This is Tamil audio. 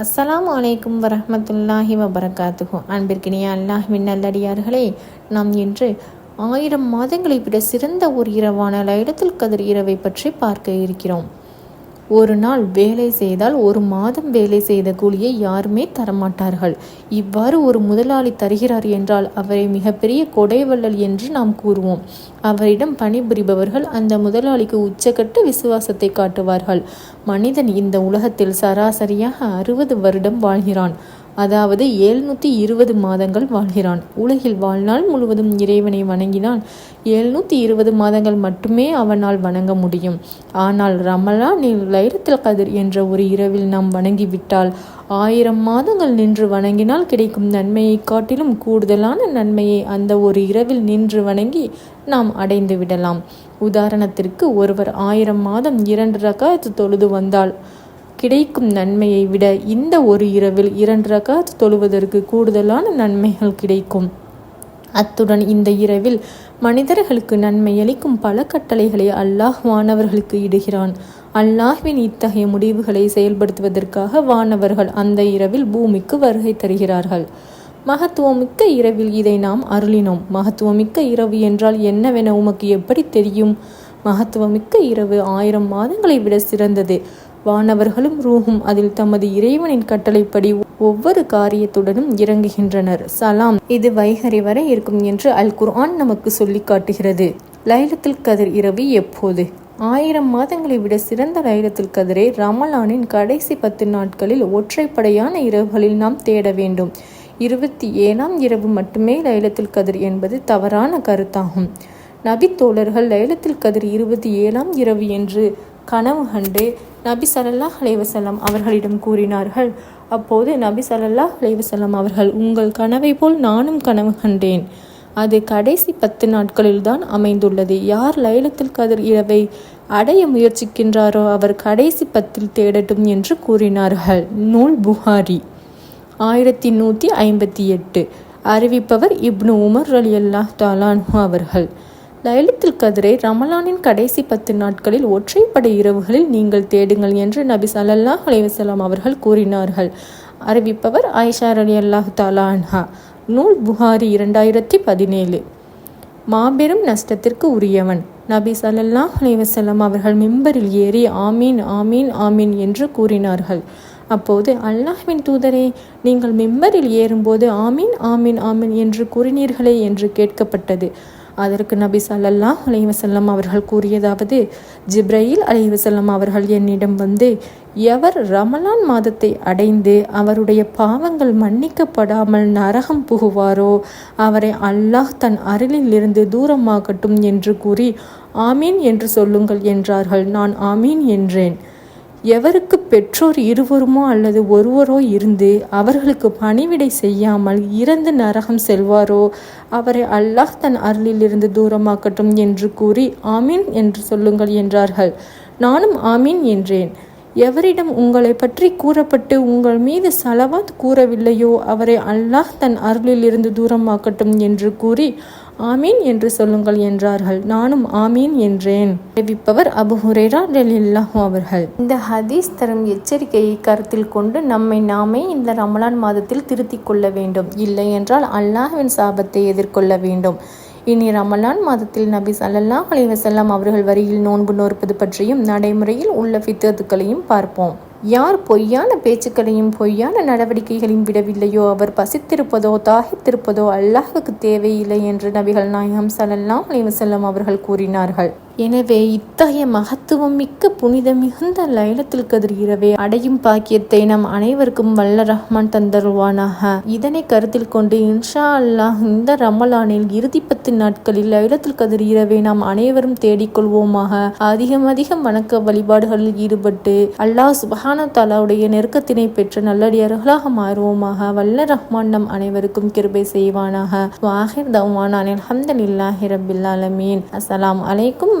அஸ்லாம் அலைக்கும் வரமத்துல்லாஹி வபரகாத்துஹு. அன்பிற்கினிய அல்லாஹ்வின் நல்லடியார்களே நாம் இன்று ஆயிரம் மாதங்களை விட சிறந்த ஒரு இரவான லைலத்துல் கதிர் இரவை பற்றி பார்க்க இருக்கிறோம். ஒரு நாள் வேலை செய்தால் ஒரு மாதம் வேலை செய்த கூலியை யாருமே தரமாட்டார்கள். இவ்வாறு ஒரு முதலாளி தருகிறார் என்றால் அவரை மிகப்பெரிய கொடைவள்ளல் என்று நாம் கூறுவோம். அவரிடம் பணிபுரிபவர்கள் அந்த முதலாளிக்கு உச்சக்கட்ட விசுவாசத்தை காட்டுவார்கள். மனிதன் இந்த உலகத்தில் சராசரியாக அறுபது வருடம் வாழ்கிறான். அதாவது எழுநூற்றி இருபது மாதங்கள் வாழ்கிறான். உலகில் வாழ்நாள் முழுவதும் இறைவனை வணங்கினால் எழுநூற்றி இருபது மாதங்கள் மட்டுமே அவனால் வணங்க முடியும். ஆனால் ரமலானில் லைரத்தில் கதிர் என்ற ஒரு இரவில் நாம் வணங்கிவிட்டால் ஆயிரம் மாதங்கள் நின்று வணங்கினால் கிடைக்கும் நன்மையை காட்டிலும் கூடுதலான நன்மையை அந்த ஒரு இரவில் நின்று வணங்கி நாம் அடைந்து விடலாம் உதாரணத்திற்கு ஒருவர் ஆயிரம் மாதம் இரண்டு ரகாயத்து தொழுது வந்தால் கிடைக்கும் நன்மையை விட இந்த ஒரு இரவில் இரண்டு ரகாத் தொழுவதற்கு கூடுதலான நன்மைகள் கிடைக்கும். அத்துடன் இந்த இரவில் மனிதர்களுக்கு நன்மை அளிக்கும் பல கட்டளைகளை அல்லாஹ் வானவர்களுக்கு இடுகிறான். அல்லாஹ்வின் இத்தகைய முடிவுகளை செயல்படுத்துவதற்காக வானவர்கள் அந்த இரவில் பூமிக்கு வருகை தருகிறார்கள். மகத்துவமிக்க இரவில் இதை நாம் அருளினோம். மகத்துவமிக்க இரவு என்றால் என்னவென உமக்கு எப்படி தெரியும்? மகத்துவமிக்க இரவு ஆயிரம் மாதங்களை விட சிறந்தது. வானவர்களும் ரூஹும் அதில் தமது இறைவனின் கட்டளைப்படி ஒவ்வொரு காரியத்துடனும் இறங்குகின்றனர். சலாம் இது வைகரி வரை இருக்கும் என்று அல் குர்ஆன் நமக்கு சொல்லி காட்டுகிறது. லைலத்தில் கதிர் இரவு எப்போது? ஆயிரம் மாதங்களை விட சிறந்த லைலத்தில் கதிரை ரமலானின் கடைசி பத்து நாட்களில் ஒற்றைப்படையான இரவுகளில் நாம் தேட வேண்டும். இருபத்தி ஏழாம் இரவு மட்டுமே லைலத்தில் கதிர் என்பது தவறான கருத்தாகும். நபி தோழர்கள் லைலத்தில் கதிர் இருபத்தி ஏழாம் இரவு என்று கனவு கண்டு நபி சல்லாஹ் அலைவசல்லம் அவர்களிடம் கூறினார்கள் அப்போது நபி சல்லாஹ் அலைவசல்லம் அவர்கள் உங்கள் கனவை போல் நானும் கனவு கண்டேன். அது கடைசி பத்து நாட்களில் தான் அமைந்துள்ளது. யார் லைலத்தில் கதிர் இரவை அடைய முயற்சிக்கின்றாரோ அவர் கடைசி பத்தில் தேடட்டும் என்று கூறினார்கள். நூல் புகாரி ஆயிரத்தி நூற்றி ஐம்பத்தி எட்டு. அறிவிப்பவர் இப்னு உமர் அலி அல்லாஹ் தாலானு அவர்கள். லைலத்தில் கதிரை ரமலானின் கடைசி பத்து நாட்களில் ஒற்றைப்படை இரவுகளில் நீங்கள் தேடுங்கள் என்று நபி சல்லாஹ் அலைவசலாம் அவர்கள் கூறினார்கள். அறிவிப்பவர் ஆயிஷா அலி அல்லாஹ் தாலான்ஹா நூல் புகாரி இரண்டாயிரத்தி பதினேழு. மாபெரும் நஷ்டத்திற்கு உரியவன். நபி சல்லல்லாஹ் அலைவசல்லாம் அவர்கள் மிம்பரில் ஏறி ஆமீன் ஆமீன் ஆமீன் என்று கூறினார்கள். அப்போது அல்லாஹ்வின் தூதரே நீங்கள் மிம்பரில் ஏறும்போது ஆமீன் ஆமீன் ஆமீன் என்று கூறினீர்களே என்று கேட்கப்பட்டது. அதற்கு நபி சல்லல்லா அலைவசல்லம் அவர்கள் கூறியதாவது ஜிப்ரயில் அலைவசல்லம் அவர்கள் என்னிடம் வந்து எவர் ரமலான் மாதத்தை அடைந்து அவருடைய பாவங்கள் மன்னிக்கப்படாமல் நரகம் புகுவாரோ அவரை அல்லாஹ் தன் அருளிலிருந்து தூரமாகட்டும் என்று கூறி ஆமீன் என்று சொல்லுங்கள் என்றார்கள். நான் ஆமீன் என்றேன். எவருக்கு பெற்றோர் இருவருமோ அல்லது ஒருவரோ இருந்து அவர்களுக்கு பணிவிடை செய்யாமல் இறந்து நரகம் செல்வாரோ அவரை அல்லாஹ் தன் அருளிலிருந்து தூரமாக்கட்டும் என்று கூறி ஆமீன் என்று சொல்லுங்கள் என்றார்கள். நானும் ஆமீன் என்றேன். எவரிடம் உங்களை பற்றி கூறப்பட்டு உங்கள் மீது சலவாத் கூறவில்லையோ அவரை அல்லாஹ் தன் அருளிலிருந்து தூரமாக்கட்டும் என்று கூறி ஆமீன் என்று சொல்லுங்கள் என்றார்கள். நானும் ஆமீன் என்றேன். அறிவிப்பவர் அபு ஹுரேரா டெலில்லாஹு அவர்கள். இந்த ஹதீஸ் தரும் எச்சரிக்கையை கருத்தில் கொண்டு நம்மை நாமே இந்த ரமலான் மாதத்தில் திருத்திக் கொள்ள வேண்டும். இல்லை என்றால் அல்லாஹ்வின் சாபத்தை எதிர்கொள்ள வேண்டும். இனி ரமலான் மாதத்தில் நபி சல்லல்லாஹ் அலைவசல்லாம் அவர்கள் வரியில் நோன்பு நோற்பது பற்றியும் நடைமுறையில் உள்ள ஃபித்தத்துக்களையும் பார்ப்போம். யார் பொய்யான பேச்சுக்களையும் பொய்யான நடவடிக்கைகளையும் விடவில்லையோ அவர் பசித்திருப்பதோ தாகித்திருப்பதோ அல்லாஹுக்கு தேவையில்லை என்று நபிகள் நாயகம் சல்லல்லாம் அலைவசல்லம் அவர்கள் கூறினார்கள். எனவே இத்தகைய மகத்துவம் மிக்க புனித மிகுந்த லைலத்தில் கதிர் இரவே அடையும் பாக்கியத்தை நம் அனைவருக்கும் வல்ல ரஹ்மான் தந்தருவானாக. இதனை கருத்தில் கொண்டு இன்ஷா அல்லாஹ் இந்த ரமலானில் இறுதி பத்து நாட்களில் லைலத்தில் கதிர் இரவே நாம் அனைவரும் தேடிக்கொள்வோமாக. அதிகம் அதிகம் வணக்க வழிபாடுகளில் ஈடுபட்டு அல்லாஹ் சுபஹான தாலாவுடைய நெருக்கத்தினை பெற்று நல்லடியார்களாக மாறுவோமாக. வல்ல ரஹ்மான் நம் அனைவருக்கும் கிருபை செய்வானாக. வாஹிர் தவான் அலமதுல்லாஹி ரபில் அலமீன் அஸ்லாம் அலைக்கும்